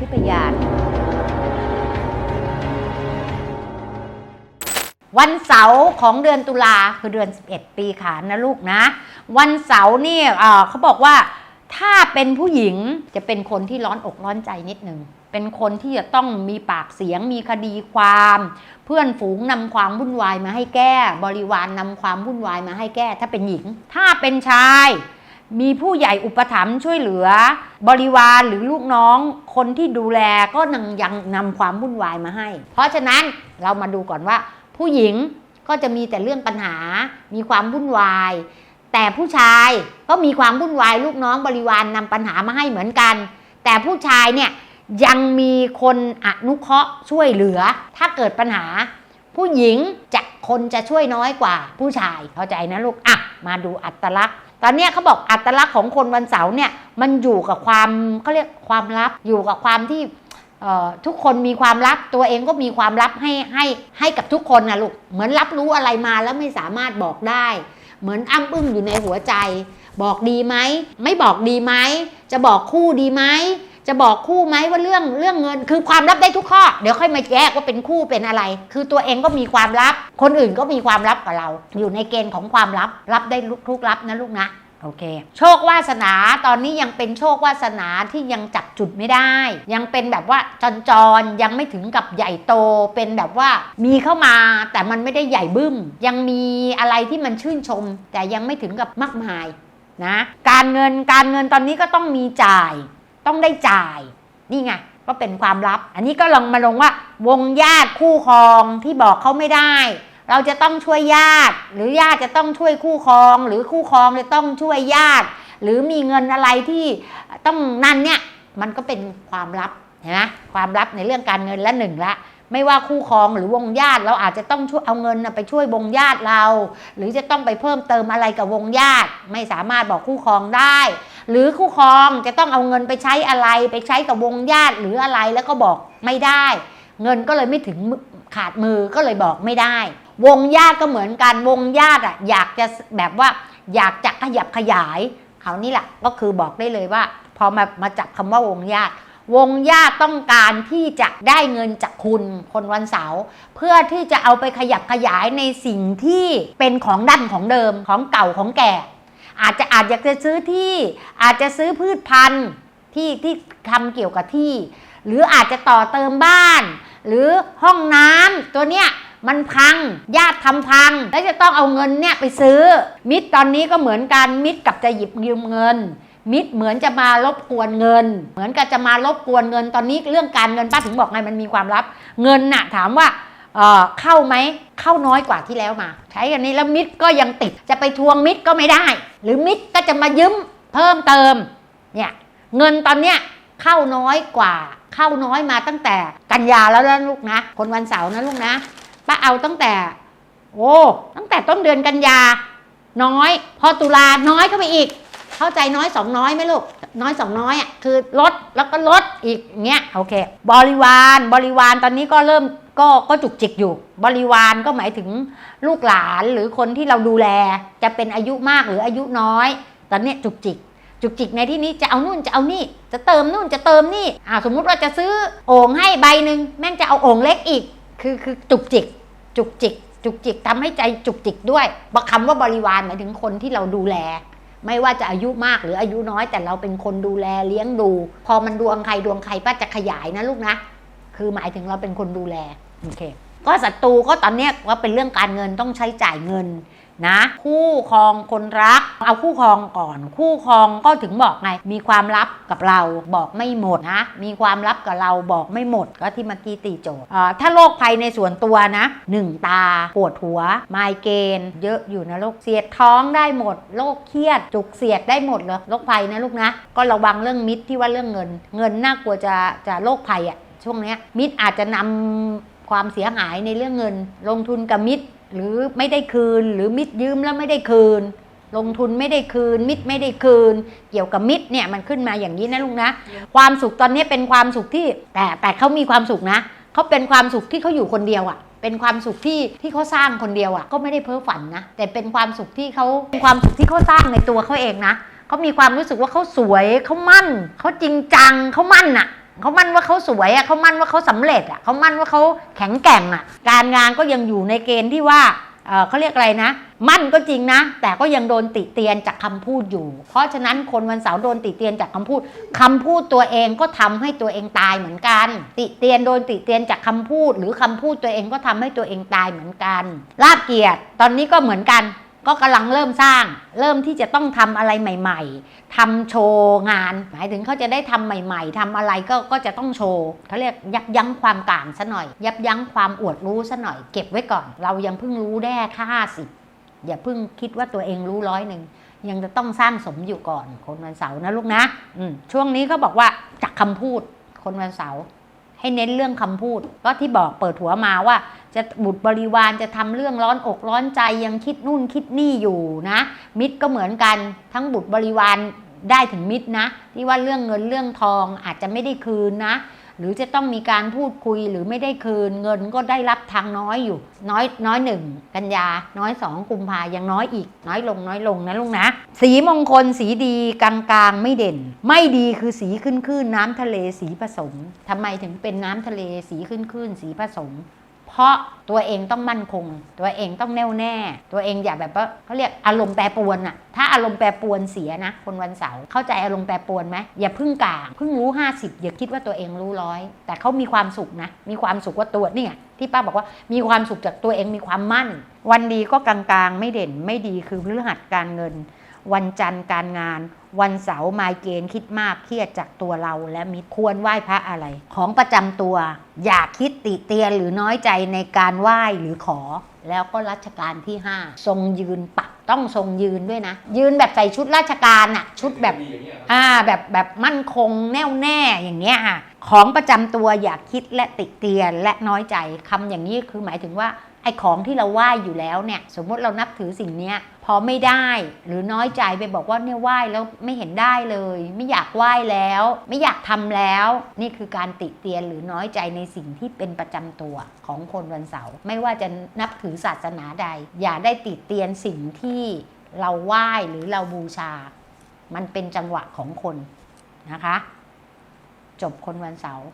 ทิพยาน วันเสาร์ของเดือนตุลาคือเดือน 11 ปีขานนะลูกนะ วันเสาร์นี่เขาบอกว่าถ้าเป็นผู้หญิงจะเป็นคนที่ร้อนอกร้อนใจนิดนึงเป็นคนที่จะต้องมีปากเสียงมีคดีความ เพื่อนฝูงนำความวุ่นวายมาให้แก้ บริวารนนำความวุ่นวายมาให้แก้ ถ้าเป็นหญิง ถ้าเป็นชาย มีผู้ใหญ่อุปถัมภ์ช่วยเหลือ บริวารหรือลูกน้อง คนที่ดูแลก็นังยังนำความวุ่นวายมาให้ เพราะฉะนั้นเรามาดูก่อนว่า ผู้หญิงก็จะมีแต่เรื่องปัญหา มีความวุ่นวาย แต่ผู้ชายก็มีความวุ่นวายลูกน้องบริวารนนำปัญหามาให้เหมือนกัน แต่ผู้ชายเนี่ยยังมีคนอนุเคราะห์ช่วยเหลือ ถ้าเกิดปัญหา ผู้หญิงจะ คนจะช่วยน้อยกว่าผู้ชาย เข้าใจนะลูก อะ มาดูอัตลักษณ์ ตอนนี้เขาบอกอัตลักษณ์ของคนวันเสาร์เนี่ยมันอยู่กับความเขาเรียกความลับอยู่กับความที่ทุกคนมีความลับตัวเองก็มีความลับให้ให้ให้กับทุกคนนะลูกเหมือนรับรู้อะไรมาแล้วไม่สามารถบอกได้ เหมือนอ้ำอึ้งอยู่ในหัวใจ บอกดีไหม ไม่บอกดีไหม จะบอกคู่ดีไหม จะบอกคู่ไหมว่าเรื่องเรื่องเงิน คือความลับได้ทุกข้อ เดี๋ยวค่อยมาแยกว่าเป็นคู่เป็นอะไร คือตัวเองก็มีความลับ คนอื่นก็มีความลับกับเรา อยู่ในเกณฑ์ของความลับ รับได้ทุกทุกลับนะลูกนะโอเค โชควาสนาตอนนี้ยังเป็นโชควาสนาที่ยังจับจุดไม่ได้ ยังเป็นแบบว่าจรจรๆยังไม่ถึงกับใหญ่โต เป็นแบบว่ามีเข้ามาแต่มันไม่ได้ใหญ่บึ้ม ยังมีอะไรที่มันชื่นชม แต่ยังไม่ถึงกับมากมายนะ การเงินการเงินตอนนี้ก็ต้องมีจ่าย ต้องได้จ่ายนี่ไงก็เป็นความลับ อันนี้ก็ลองมาลงว่า วงญาติคู่ครองที่บอกเขาไม่ได้ เราจะต้องช่วยญาติ หรือญาติจะต้องช่วยคู่ครอง หรือคู่ครองจะต้องช่วยญาติ หรือมีเงินอะไรที่ต้องนั่นเนี่ยมันก็เป็นความลับเห็นไหมความลับในเรื่องการเงินละหนึ่งละไม่ว่าคู่ครองหรือวงญาติเราอาจจะต้องช่วยเอาเงินไปช่วยวงญาติเรา หรือจะต้องไปเพิ่มเติมอะไรกับวงญาติ ไม่สามารถบอกคู่ครองได้ หรือคู่ครองจะต้องเอาเงินไปใช้อะไร ไปใช้กับวงญาติหรืออะไรแล้วก็บอกไม่ได้ เงินก็เลยไม่ถึงขาดมือก็เลยบอกไม่ได้ วงญาติก็เหมือนกันวงญาติอะอยากจะแบบว่าอยากจะขยับขยายเขานี่แหละก็คือบอกได้เลยว่า พอมามาจับคำว่าวงญาติ วงญาติต้องการที่จะได้เงินจากคุณคนวันเสาร์เพื่อที่จะเอาไปขยับขยายในสิ่งที่เป็นของดั้นของเดิมของเก่าของแก่ อาจจะอาจอยากจะซื้อที่ อาจจะซื้อพืชพันธุ์ที่ที่ทำเกี่ยวกับที่ หรืออาจจะต่อเติมบ้าน หรือห้องน้ำตัวเนี้ยมันพังญาติทำพัง แล้วจะต้องเอาเงินเนี่ยไปซื้อ มิตรตอนนี้ก็เหมือนกันมิตรกับจะหยิบยืมเงิน มิตรเหมือนจะมารบกวนเงิน เหมือนกับจะมารบกวนเงินตอนนี้เรื่องการเงินป้าถึงบอกไงมันมีความลับ เงินน่ะถามว่า เออเข้าไหมเข้าน้อยกว่าที่แล้วมา ใช้กันนี้แล้วมิตรก็ยังติดจะไปทวงมิตรก็ไม่ได้ หรือมิตรก็จะมายืมเพิ่มเติมเนี่ยเงินตอนเนี้ยเข้าน้อยกว่า เข้าน้อยมาตั้งแต่กันยาแล้วนะลูกนะ คนวันเสาร์นะลูกนะป้าเอาตั้งแต่ โอ้ตั้งแต่ต้นเดือนกันยา น้อย พอตุลาน้อยเข้าไปอีก เข้าใจน้อยสองน้อยไหมลูกน้อยสองน้อยอะคือลดแล้วก็ลดอีกเงี้ยโอเค บริวารบริวารตอนนี้ก็เริ่ม ก็ก็จุกจิกอยู่ บริวารก็หมายถึงลูกหลานหรือคนที่เราดูแล จะเป็นอายุมากหรืออายุน้อยตอนนี้จุกจิก จุกจิกในที่นี้จะเอานู่นจะเอานี่ จะเติมนู่นจะเติมนี่อ่าสมมุติว่าจะซื้อโอ่งให้ใบหนึ่งแม่งจะเอาโอ่งเล็กอีก คือคือจุกจิก จุกจิก จุกจิกทำให้ใจจุกจิกด้วยบอกคำว่าบริวารหมายถึงคนที่เราดูแลไม่ว่าจะอายุมากหรืออายุน้อยแต่เราเป็นคนดูแลเลี้ยงดู พอมันดวงใครดวงใครป้าจะขยายนะลูกนะ คือหมายถึงเราเป็นคนดูแล โอเค ก็ศัตรูก็ตอนนี้ว่าเป็นเรื่องการเงินต้องใช้จ่ายเงินนะคู่ครองคนรัก เอาคู่ครองก่อน คู่ครองก็ถึงบอกไง มีความลับกับเราบอกไม่หมดนะ มีความลับกับเราบอกไม่หมดก็ที่เมื่อกี้ตีโจทย์ถ้าโรคภัยในส่วนตัวนะหนึ่งตาปวดหัว ไมเกรนเยอะอยู่นะโรคเสียดท้องได้หมดโรคเครียด จุกเสียดได้หมดเลยโรคภัยนะลูกนะ ก็ระวังเรื่องมิตรที่ว่าเรื่องเงิน เงินน่ากลัวจะจะโรคภัยอะช่วงนี้มิตรอาจจะนำ ความเสียหายในเรื่องเงิน ลงทุนกับมิตรหรือไม่ได้คืน หรือมิตรยืมแล้วไม่ได้คืน ลงทุนไม่ได้คืน มิตรไม่ได้คืน เกี่ยวกับมิตรเนี่ยมันขึ้นมาอย่างนี้นะลุงนะ ความสุขตอนนี้เป็นความสุขที่แต่แต่เขามีความสุขนะเขาเป็นความสุขที่เขาอยู่คนเดียวอะ่ะเป็นความสุขที่ที่เขาสร้างคนเดียวอะ่ะก็ไม่ได้เพ้อฝันนะแต่เป็นความสุขที่เขาเป็นความสุขที่เขาสร้างในตัวเขาเองนะเขามีความรู้สึกว่าเขาสวยเขามั่นเขาจริงจังเขามั่นอะ เขามั่นว่าเขาสวยอะเขามั่นว่าเขาสำเร็จอะเขามั่นว่าเขาแข็งแกร่งอะ การงานก็ยังอยู่ในเกณฑ์ที่ว่าเขาเรียกอะไรนะ มั่นก็จริงนะ แต่ก็ยังโดนติเตียนจากคำพูดอยู่ เพราะฉะนั้นคนวันเสาร์โดนติเตียนจากคำพูดคำพูดตัวเองก็ทำให้ตัวเองตายเหมือนกัน ติเตียนโดนติเตียนจากคำพูด หรือคำพูดตัวเองก็ทำให้ตัวเองตายเหมือนกันลาบเกียรติตอนนี้ก็เหมือนกัน ก็กำลังเริ่มสร้าง เริ่มที่จะต้องทำอะไรใหม่ ๆทำโชว์งาน หมายถึงเขาจะได้ทำใหม่ๆทำอะไรก็ก็จะต้องโชว์เขาเรียกยับยั้งความก่างซะหน่อย ยับยั้งความอวดรู้ซะหน่อย เก็บไว้ก่อน เรายังเพิ่งรู้แด้ค่าสิบอย่าเพิ่งคิดว่าตัวเองรู้ร้อยหนึ่งยังจะต้องสร้างสมอยู่ก่อน คนวันเสาร์นะลูกนะช่วงนี้เขาบอกว่าจากคำพูดคนวันเสาร์ ให้เน้นเรื่องคำพูด ก็ที่บอกเปิดหัวมาว่า จะบุตรบริวารจะทำเรื่องร้อนอกร้อนใจยังคิดนู่นคิดนี่อยู่นะ มิตรก็เหมือนกันทั้งบุตรบริวารได้ถึงมิตรนะ ที่ว่าเรื่องเงินเรื่องทองอาจจะไม่ได้คืนนะ หรือจะต้องมีการพูดคุยหรือไม่ได้คืน เงินก็ได้รับทางน้อยอยู่ น้อยน้อยหนึ่งกันยา น้อยสองกุมภายังน้อยอีก น้อยลงน้อยลงนะลุงนะ สีมงคลสีดีกลางกลางไม่เด่น ไม่ดีคือสีขึ้นขึ้นน้ำทะเลสีผสมทำไมถึงเป็นน้ำทะเลสีขึ้นขึ้นสีผสม เพราะตัวเองต้องมั่นคง ตัวเองต้องแน่วแน่ ตัวเองอย่าแบบว่าเขาเรียกอารมณ์แปรปรวนอะถ้าอารมณ์แปรปรวนเสียนะคนวันเสาร์เข้าใจอารมณ์แปรปรวนไหมอย่าพึ่งกลางพึ่งรู้ 50 อย่าคิดว่าตัวเองรู้ร้อยแต่เขามีความสุขนะ มีความสุขว่าตัวนี่ไงที่ป้าบอกว่ามีความสุขจากตัวเองมีความมั่น วันดีก็กลางๆ ไม่เด่นไม่ดีคือพฤหัสการเงิน วันจันทร์การงาน วันเสาร์มายเกณฑ์คิดมากเครียดจากตัวเราและมิตรควรไหว้พระอะไร ของประจำตัว อย่าคิดติเตียนหรือน้อยใจในการไหว้หรือขอ แล้วก็รัชกาลที่ 5 ทรงยืนปักต้องทรงยืนด้วยนะ ยืนแบบใส่ชุดราชการอะชุดแบบอ่าแบบแบบมั่นคงแน่วแน่อย่างเงี้ยค่ะของประจำตัวอย่าคิดและติเตียนและน้อยใจคำอย่างนี้คือหมายถึงว่า ไอ้ของที่เราไหว้อยู่แล้วเนี่ยสมมติเรานับถือสิ่งเนี้ยพอไม่ได้ หรือน้อยใจไปบอกว่าเนี่ยไหว้แล้วไม่เห็นได้เลย ไม่อยากไหว้แล้ว ไม่อยากทำแล้ว นี่คือการติเตียนหรือน้อยใจในสิ่งที่เป็นประจำตัวของคนวันเสาร์ไม่ว่าจะนับถือศาสนาใด อย่าได้ติเตียนสิ่งที่เราไหว้หรือเราบูชา มันเป็นจังหวะของคนนะคะ จบคนวันเสาร์